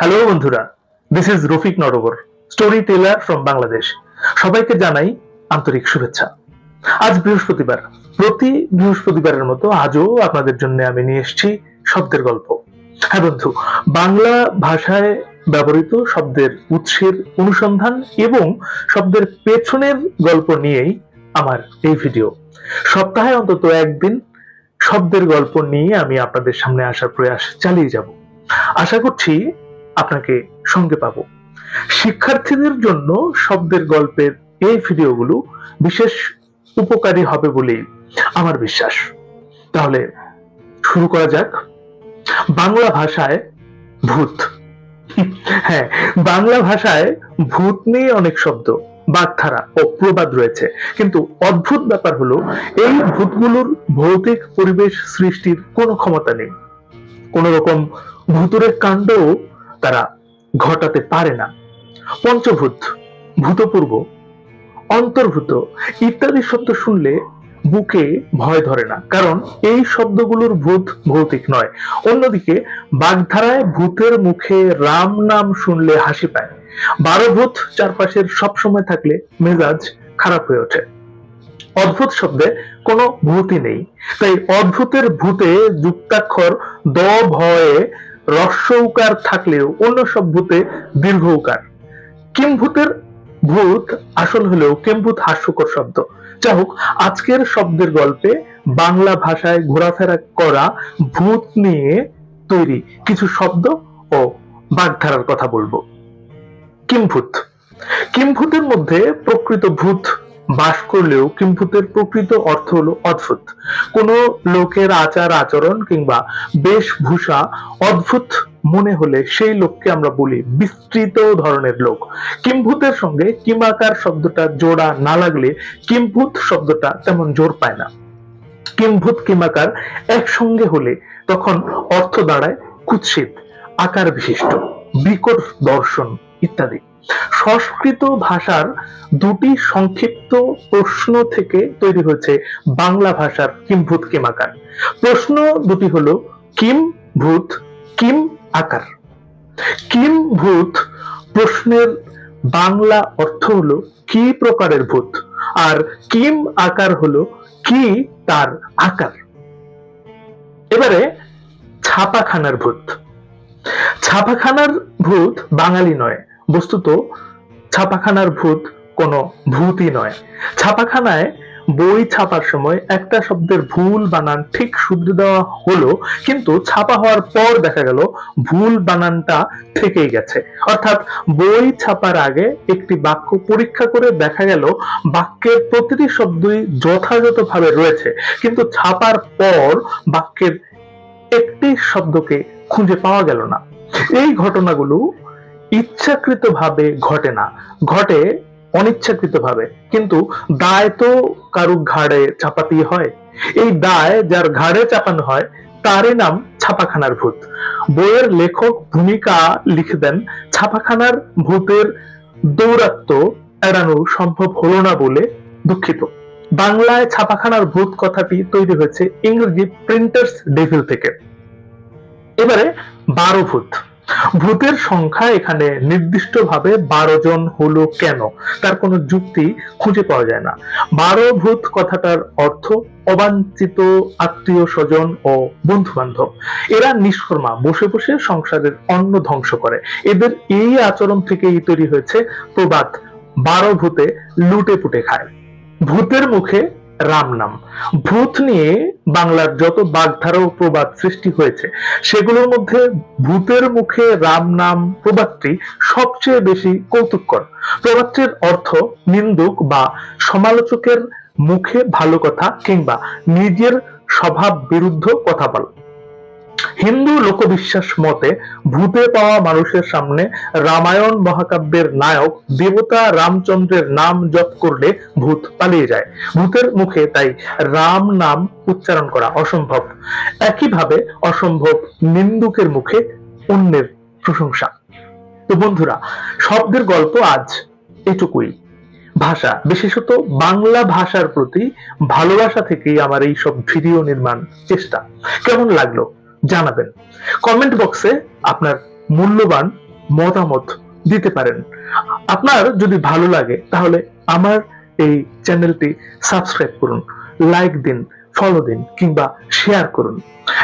Hello বন্ধুরা। This is Rafiq নরবর storyteller from Bangladesh সবাইকে জানাই আন্তরিক শুভেচ্ছা। আজ বৃহস্পতিবার। প্রতি বৃহস্পতিবারের মতো আজও আপনাদের জন্য আমি নিয়ে এসেছি শব্দের গল্প। হ্যাঁ বন্ধু, বাংলা ভাষায় ব্যবহৃত শব্দের উৎসের অনুসন্ধান এবং শব্দের পেছনের গল্প নিয়েই আমার এই ভিডিও। সপ্তাহে অন্তত একদিন শব্দের গল্প নিয়ে আমি আপনাদের সামনে আসার প্রয়াস চালিয়ে যাব। আশা করছি আপনাকে সঙ্গে পাবো। শিক্ষার্থীদের জন্য শব্দের গল্পের এই ভিডিওগুলো বিশেষ উপকারী হবে বলে আমার বিশ্বাস। তাহলে শুরু করা যাক। বাংলা ভাষায় ভূত। হ্যাঁ বাংলা ভাষায় ভূত নিয়ে অনেক শব্দ, বাগধারা ও প্রবাদ রয়েছে। কিন্তু অদ্ভুত ব্যাপার হলো, এই ভূতগুলোর ভৌতিক পরিবেশ সৃষ্টির কোনো ক্ষমতা নেই। কোন রকম ভূতুরের কাণ্ডও তারা ঘটাতে পারে না। পঞ্চভূত, ভূতপূর্ব, অন্তর্ভূত ইত্যাদি শব্দ শুনলে বুকে ভয় ধরে না। কারণ এই শব্দগুলোর ভূত ভৌতিক নয়। অন্যদিকে, বাগধারায় ভূতের মুখে রাম নাম শুনলে হাসি পায়। বারো ভূত চারপাশের সব সময় থাকলে মেজাজ খারাপ হয়ে ওঠে। অদ্ভুত শব্দে কোনো ভূতই নেই। তাই অদ্ভুতের ভূতে যুক্তাক্ষর দ ভয়ে রস্য উকার থাকলেও অন্য সব ভূতে দীর্ঘ উকার। কিম্ভূতের ভূত আসল হলেও কেমভূত হাস্যকর শব্দ। যা হোক আজকের শব্দের গল্পে বাংলা ভাষায় ঘোরাফেরা করা ভূত নিয়ে তৈরি কিছু শব্দ ও বাগধারার কথা বলব। কিম্ভূত কিম্ভূতের মধ্যে প্রকৃত ভূত বাস করলেও কিমভূতের প্রকৃত অর্থ হলো অদ্ভুত। কোনো লোকের আচার আচরণ কিংবা বেশভূষা অদ্ভুত মনে হলে সেই লোককে আমরা বলি বিস্তৃত ধরনের লোক। কিম্ভূতের সঙ্গে কিমাকার শব্দটা জোড়া না লাগলে কিম্ভূত শব্দটা তেমন জোর পায় না। কিম্ভূত কিমাকার একসঙ্গে হলে তখন অর্থ দাঁড়ায় কুৎসিত আকার বিশিষ্ট বিকট দর্শন ইত্যাদি। সংস্কৃত ভাষার দুটি সংক্ষিপ্ত প্রশ্ন থেকে তৈরি হয়েছে বাংলা ভাষার কিম্ভূত কিমাকার প্রশ্ন দুটি হলো, কিম ভূত, কিম আকার। কিম ভূত প্রশ্নের বাংলা অর্থ হলো, কি প্রকারের ভূত? আর কিম আকার হলো, কি তার আকার? এবারে ছাপাখানার ভূত। ছাপাখানার ভূত বাঙালি নয়। বস্তুত ছাপাখানার ভূত কোনো ভূতই নয়। ছাপাখানায় বই ছাপার সময় একটা শব্দের ভুল বানান ঠিক শুধরে দেওয়া হলো, কিন্তু ছাপা হওয়ার পর দেখা গেল ভুল বানানটা থেকেই গেছে। অর্থাৎ বই ছাপার আগে একটি বাক্য পরীক্ষা করে দেখা গেল বাক্যের প্রতিটি শব্দই যথাযথভাবে রয়েছে, কিন্তু ছাপার পর বাক্যের একটি শব্দকে খুঁজে পাওয়া গেল না। এই ঘটনাগুলো ইচ্ছাকৃতভাবে ঘটে না। ঘটে অনিচ্ছাকৃতভাবে। কিন্তু দায় তো কারু ঘাড়ে চাপাতেই হয়। এই দায় যার ঘাড়ে চাপানো হয়, তারই নাম ছাপাখানার ভূত। বইয়ের লেখক ভূমিকা লিখে দেন, ছাপাখানার ভূতের দৌরাত্ম এড়ানো সম্ভব হলো না বলে দুঃখিত। বাংলায় ছাপাখানার ভূত কথাটি তৈরি হয়েছে ইংরেজি প্রিন্টার্স ডেভিল থেকে। এবারে বারো ভূত। ভূতের সংখ্যা এখানে নির্দিষ্টভাবে বারো জন হলো কেন? তার কোনো যুক্তি খুঁজে পাওয়া যায় না। বারো ভূত কথাটার অর্থ অবাঞ্ছিত আত্মীয় স্বজন ও বন্ধু বান্ধব এরা নিষ্কর্মা, বসে বসে সংসারের অন্ন ধ্বংস করে। এদের এই আচরণ থেকেই তৈরি হয়েছে প্রবাদ। বারো ভূতে লুটে পুটে খায়। ভূতের মুখে রাম নাম। ভূত নিয়ে বাংলার যত বাগধারা ও প্রবাদ সৃষ্টি হয়েছে, সেগুলোর মধ্যে ভূতের মুখে রাম নাম প্রবাদটি সবচেয়ে বেশি কৌতুককর। প্রবাদটির অর্থ নিন্দুক বা সমালোচকের মুখে ভালো কথা কিংবা নিজের স্বভাব বিরুদ্ধ কথা বলা। হিন্দু লোকবিশ্বাস মতে ভূতে পাওয়া মানুষের সামনে রামায়ণ মহাকাব্যের নায়ক দেবতা রামচন্দ্রের নাম জপ করলে ভূত পালিয়ে যায়। ভূতের মুখে তাই রাম নাম উচ্চারণ করা অসম্ভব। একইভাবে অসম্ভব নিন্দুকের মুখে অন্যের প্রশংসা। তো বন্ধুরা, শব্দের গল্প আজ এটুকুই। ভাষা, বিশেষত বাংলা ভাষার প্রতি ভালোবাসা থেকেই আমার এই সব ভিডিও নির্মাণ চেষ্টা। কেমন লাগল? জানাবেন। কমেন্ট বক্সে আপনার মূল্যবান মতামত দিতে পারেন। আপনার যদি ভালো লাগে, তাহলে আমার এই চ্যানেলটি সাবস্ক্রাইব করুন লাইক দিন ফলো দিন, কিংবা শেয়ার করুন।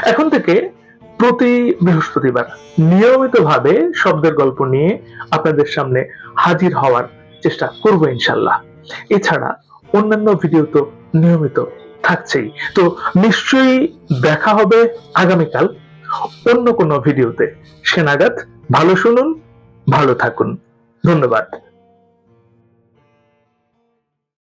এখন থেকে প্রতি বৃহস্পতিবার নিয়মিতভাবে শব্দের গল্প নিয়ে আপনাদের সামনে হাজির হওয়ার চেষ্টা করব ইনশাল্লাহ। এছাড়া অন্যান্য ভিডিও তো নিয়মিত থাকছেই। তো নিশ্চয়ই দেখা হবে আগামীকাল অন্য কোনো ভিডিওতে। সে নাগাদ ভালো শুনুন, ভালো থাকুন। ধন্যবাদ।